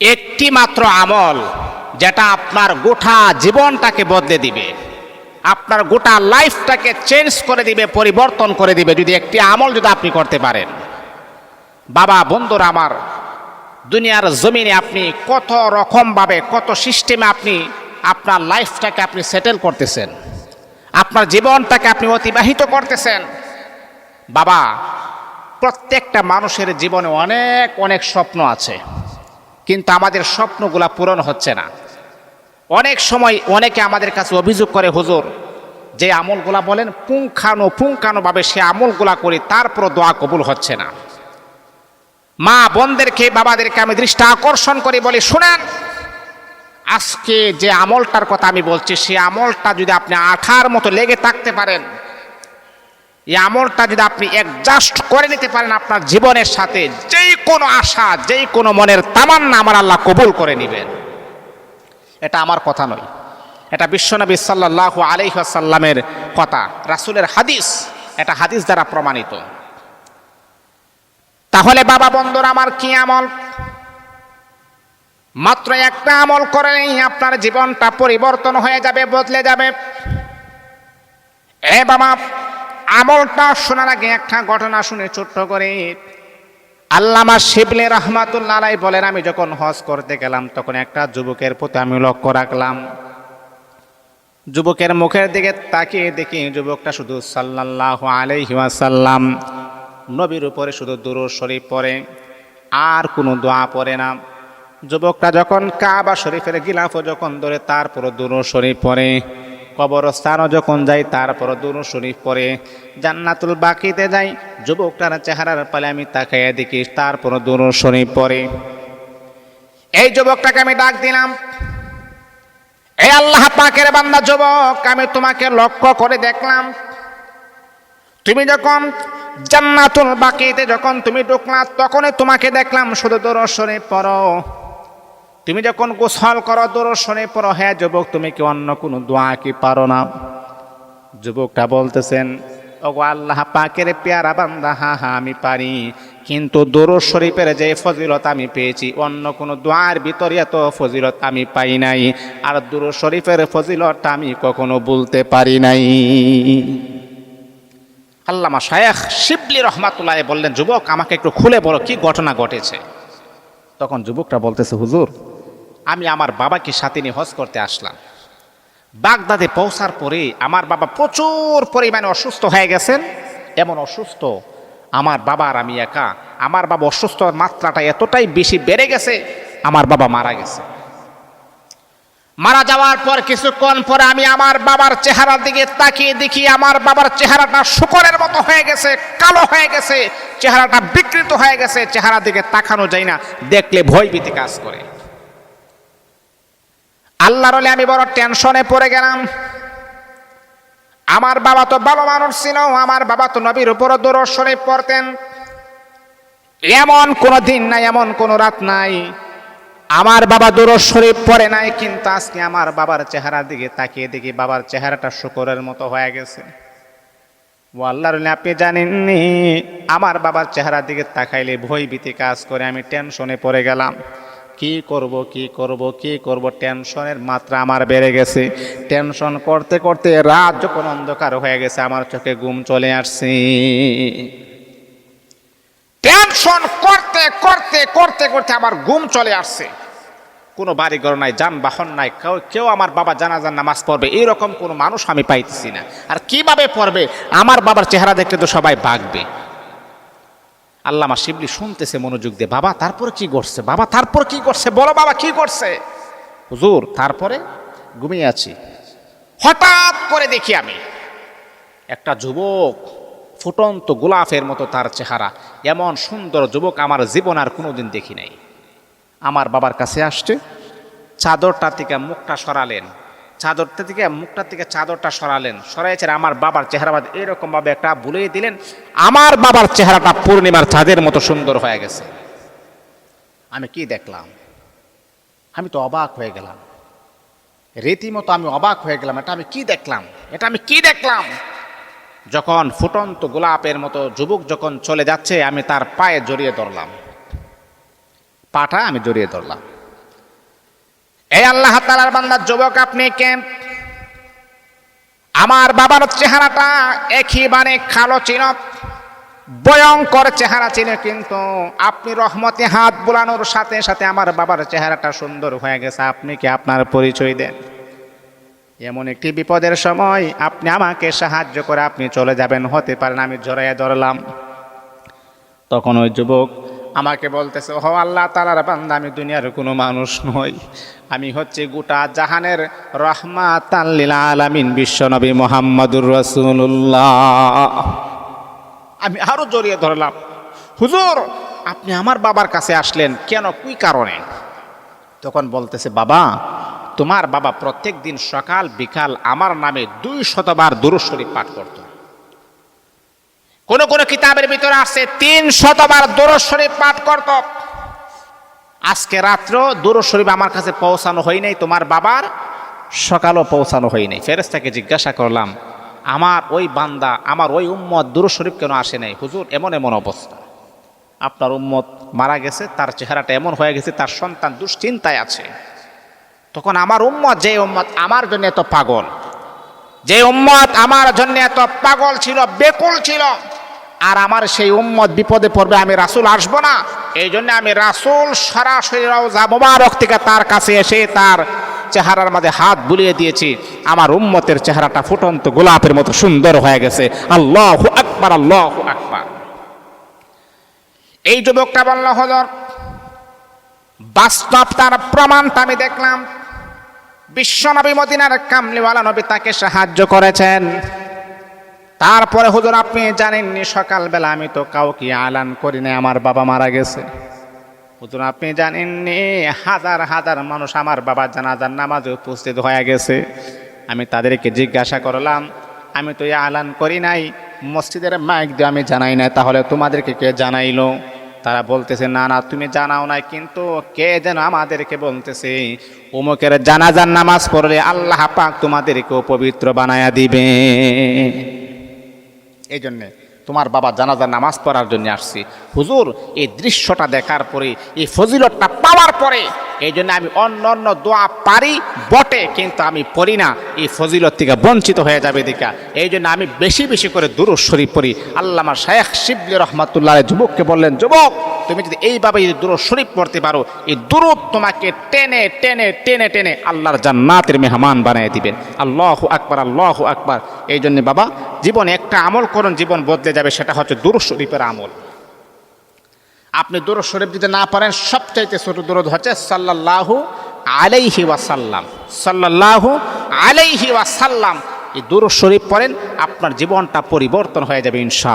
একটি মাত্র আমল যেটা আপনার গোটা জীবনটাকে বদলে দিবে। আপনার গোটা লাইফটাকে চেঞ্জ করে দিবে, পরিবর্তন করে দিবে যদি একটি আমল যদি আপনি করতে পারেন। বাবা, বন্ধুরা আমার, দুনিয়ার জমিনে আপনি কত রকমভাবে, কত সিস্টেমে আপনি আপনার লাইফটাকে আপনি সেটেল করতেছেন। আপনার জীবনটাকে আপনি অতিবাহিত করতেছেন। বাবা, প্রত্যেকটা মানুষের জীবনে অনেক অনেক স্বপ্ন আছে। কিন্তু আমাদের স্বপ্নগুলা পূরণ হচ্ছে না। অনেক সময় অনেকে আমাদের কাছে অভিযোগ করে, হুজুর, যে আমলগুলা বলেন, পুঙ্খানো পুঙ্খানোভাবে সে আমলগুলা করি তারপর দোয়া কবুল হচ্ছে না। মা বোনদেরকে, বাবাদেরকে আমি দৃষ্টি আকর্ষণ করি বলি, শোনেন, আজকে যে আমলটার কথা আমি বলছি সেই আমলটা যদি আপনি আঠার মতো লেগে থাকতে পারেন এই আমলটা যদি আপনি অ্যাডজাস্ট করে নিতে পারেন আপনার জীবনের সাথে, যেই কোনো আশা, যেই কোনো মনের তামান্না আমার আল্লাহ কবুল করে নেবেন। এটা আমার কথা নয়। এটা বিশ্বনবী সাল্লাহ আলহাসাল্লামের কথা, রাসুলের হাদিস। এটা হাদিস দ্বারা প্রমাণিত। তাহলে বাবা বন্ধুরা, আমার কি আমল? মাত্র একটা আমল করেই আপনার জীবনটা পরিবর্তন হয়ে যাবে, বদলে যাবে। এ বাবা আমলটা শোনার আগে একটা ঘটনা শুনে ছোট্ট করে। আল্লামা শিবলে রহমাতুল্লাহ বলেন, আমি যখন হজ করতে গেলাম, তখন একটা যুবকের প্রতি আমি লক্ষ্য রাখলাম। যুবকের মুখের দিকে তাকিয়ে দেখি যুবকটা শুধু সাল্লাল্লাহু আলাইহি ওয়াসাল্লাম। নবীর উপরে শুধু দুরূদ শরীফ পড়ে, আর কোনো দোয়া পড়ে না। যুবকটা যখন কাবা শরীফের গিলাফও যখন ধরে তারপর দুরূদ শরীফ পড়ে। কবরস্থানও যখন যাই তারপর দুরূদ শরীফ পরে জান্নাতুল বাকিতে যাই যুবকটার চেহারার পালে আমি তাকাইয়া দেখি তারপর দুরূদ শরীফ পড়ে এই যুবকটাকে আমি ডাক দিলাম এই আল্লাহ পাকের বান্দা যুবক, আমি তোমাকে লক্ষ্য করে দেখলাম। তুমি যখন জান্নাতুল বাকিতে যখন তুমি ঢুকলা, তখনই তোমাকে দেখলাম, শুধু দর্শনে পড়ো তুমি যখন গোসল করো দর্শনে পড়ো হ্যাঁ যুবক, তুমি কি অন্য কোনো দোয়া কি পারো না? যুবকটা বলতেছেন, ওগো আল্লাহ পাকের পেয়ারা বান্দা, হা হা, আমি পারি। কিন্তু দরুদ শরীফের যে ফজিলত আমি পেয়েছি, অন্য কোনো দোয়ার ভিতরে এত ফজিলত আমি পাই নাই। আর দরুদ শরীফের ফজিলতটা আমি কখনো বলতে পারি নাই। আল্লামা শায়েখ শিবলি রহমাতুল্লাহ বললেন, যুবক, আমাকে একটু খুলে বলো, কি ঘটনা ঘটেছে? তখন যুবকটা বলতেছে, হুজুর আমি আমার বাবাকে সাথে নিয়ে হজ করতে আসলাম। বাগদাদে পৌঁছার পরে আমার বাবা প্রচুর পরিমাণে অসুস্থ হয়ে গেছেন। এমন অসুস্থ, আমার বাবার আমি একা। আমার বাবা অসুস্থর মাত্রাটা এতটাই বেশি বেড়ে গেছে, আমার বাবা মারা গেছে। মারা যাওয়ার পর কিছুক্ষণ পরে আমি আমার বাবার চেহারার দিকে তাকিয়ে দেখি আমার বাবার চেহারাটা শুকরের মতো হয়ে গেছে, কালো হয়ে গেছে, চেহারাটা বিকৃত হয়ে গেছে, চেহারার দিকে তাকানো যায় না, দেখলে ভয় ভীতি কাজ করে। আল্লাহর আমি বড় টেনশনে পড়ে গেলাম। আমার বাবা তো ভালো মানুষ ছিল, আমার বাবা তো নবীর উপরও দূরস্বরে পড়তেন। এমন কোনো দিন নাই, এমন কোনো রাত নাই। আমার বাবা দূরজ শরীফ পড়ে নাই, কিন্তু আজকে আমার বাবার চেহারার দিকে তাকিয়ে দেখি বাবার চেহারাটা শুকরের মতো হয়ে গেছে। ও আল্লাহর আপনি জানেননি, আমার বাবার চেহারার দিকে তাকাইলে ভয় ভীতি কাজ করে আমি টেনশনে পড়ে গেলাম। কি করব কি করব কি করব? টেনশনের মাত্রা আমার বেড়ে গেছে। টেনশন করতে করতে রাত যখন অন্ধকার হয়ে গেছে, আমার চোখে ঘুম চলে আসছে। টেনশন করতে করতে করতে করতে আমার ঘুম চলে আসছে। কোনো বাড়িঘর নাই, যানবাহন নাই, কেউ কেউ আমার বাবা জানা জানাজার নামাজ পড়বে, এরকম কোনো মানুষ আমি পাইতেছি না। আর কীভাবে পড়বে? আমার বাবার চেহারা দেখতে তো সবাই বাগবে আল্লামা শিবলি শুনতেছে, মনোযোগ দিয়ে, বাবা, তারপরে কি করছে? বাবা, তারপর কি করছে? বলো বাবা, কি করছে? হুজুর, তারপরে ঘুমিয়ে আছি। হঠাৎ করে দেখি আমি, একটা যুবক, ফুটন্ত গোলাপের মতো তার চেহারা। এমন সুন্দর যুবক আমার জীবন আর কোনোদিন দেখি নাই। আমার বাবার কাছে আসছে, চাদরটা থেকে মুখটা সরালেন। চাদরটা থেকে, মুখটা থেকে চাদরটা সরালেন। সরাইছেন আমার বাবার চেহারা এরকমভাবে একটা বুলিয়ে দিলেন। আমার বাবার চেহারাটা পূর্ণিমার চাঁদের মতো সুন্দর হয়ে গেছে। আমি কি দেখলাম? আমি তো অবাক হয়ে গেলাম। রীতিমতো আমি অবাক হয়ে গেলাম, এটা আমি কি দেখলাম? এটা আমি কি দেখলাম? যখন ফুটন্ত গোলাপের মতো যুবক যখন চলে যাচ্ছে, আমি তার পায়ে জড়িয়ে ধরলাম। পাটা আমি জড়িয়ে ধরলাম। এই আল্লাহ তালার বান্দার যুবক আপনি কে? আমার বাবার চেহারাটা একেবারে কালো ছিল ভয়ঙ্কর চেহারা ছিল কিন্তু আপনি রহমতে হাত বোলানোর সাথে সাথে আমার বাবার চেহারাটা সুন্দর হয়ে গেছে। আপনি কি আপনার পরিচয় দেন? এমন একটি বিপদের সময় আপনি আমাকে সাহায্য করে আপনি চলে যাবেন, হতে পারেন আমি জড়াইয়া ধরলাম। তখন ওই যুবক আমাকে বলতেছে ও আল্লাহ তালার বান্দা, আমি দুনিয়ার কোনো মানুষ নই। আমি হচ্ছে গোটা জাহানের রহমাত আলামিন বিশ্বনবী মোহাম্মদুর রসুল্লাহ আমি আরও জড়িয়ে ধরলাম, হুজুর, আপনি আমার বাবার কাছে আসলেন কেন? কি কারণে? তখন বলতেছে, বাবা, তোমার বাবা প্রত্যেক দিন সকাল বিকাল আমার নামে দুই শতবার দুরুদ শরীফ পাঠ করত। কোন কোন কিতাবের ভিতরে আছে, তিন শতবার দুরুদ শরীফ পাঠ করত। আজকে রাত্র দুরুদ শরীফ আমার কাছে পৌঁছানো হয় নাই, তোমার বাবার সকালও পৌঁছানো হয় নাই। ফেরেস্তাকে জিজ্ঞাসা করলাম, আমার ওই বান্দা, আমার ওই উম্মত দুরুদ শরীফ কেন আসে নাই? হুজুর, এমন এমন অবস্থা। আপনার উম্মত মারা গেছে, তার চেহারাটা এমন হয়ে গেছে, তার সন্তান দুশ্চিন্তায় আছে। তখন আমার উম্মত, যে উম্মত আমার জন্য এত পাগল, যে উম্মত আমার জন্য এত পাগল ছিল, বেকুল ছিল আর আমার সেই উম্মত বিপদে পড়বে, আমি রাসুল আসব না। এই জন্য আমি রাসুল সরাসরি রওজা মোবারক থেকে তার কাছে এসে তার চেহারার মাঝে হাত বুলিয়ে দিয়েছি। আমার উম্মতের চেহারাটা ফুটন্ত গোলাপের মতো সুন্দর হয়ে গেছে। আল্লাহ আকবার আল্লাহ আকবার। এই যুবকটা বলল, হজর, বাস্তব তার প্রমাণটা আমি দেখলাম। বিশ্বনবী মদিনার কামলিওয়ালা নবী তাকে সাহায্য করেছেন। তারপরে হুজুর, আপনি জানেননি সকালবেলা আমি তো কাউকে আলান করি না আমার বাবা মারা গেছে। হুজুর, আপনি জানেননি হাজার হাজার মানুষ আমার বাবার জানাজার নামাজে উপস্থিত হয়ে গেছে। আমি তাদেরকে জিজ্ঞাসা করলাম, আমি তো আলান করি নাই, মসজিদের মাইক দিয়ে আমি জানাই নাই, তাহলে তোমাদেরকে কে জানাইলো? তারা বলতেছে, না না, তুমি জানাও নাই, কিন্তু কে যেন আমাদেরকে বলতেছে, উমুকের জানাজার নামাজ পড়লে আল্লাহ পাক তোমাদেরকেও পবিত্র বানায়া দিবে। এই জন্যে তোমার বাবা জানাজার নামাজ পড়ার জন্য আসছি। হুজুর, এই দৃশ্যটা দেখার পরে, এই ফজিলতটা পাওয়ার পরে এই জন্য আমি অন্য অন্য দোয়া পারি, বটে, কিন্তু আমি পড়ি না। এই ফজিলত থেকে বঞ্চিত হয়ে যাবে দিকা এই জন্য আমি বেশি বেশি করে দুরুদ শরীফ পড়ি। আল্লামা শায়েখ শিবলি রহমাতুল্লাহ যুবককে বললেন, যুবক, তুমি যদি এইভাবে এই দুরুদ শরীফ পড়তে পারো, এই দুরুদ তোমাকে টেনে টেনে টেনে টেনে আল্লাহর জান্নাতের মেহমান বানিয়ে দিবেন আল্লাহ আকবার আল্লাহ আকবার। এই জন্য বাবা জীবনে একটা আমল করুন, জীবন বদলে যাবে, সেটা হচ্ছে দুরুদ শরীফের আমল। আপনি দুরুদ শরীফ যদি না পারেন সবচাইতে ছোট দুরুদ হচ্ছে সাল্লাল্লাহু আলাইহি ওয়াসাল্লাম। সাল্লাল্লাহু আলাইহি ওয়াসাল্লাম। এই দুরুদ শরীফ পড়েন, আপনার জীবনটা পরিবর্তন হয়ে যাবে ইনশা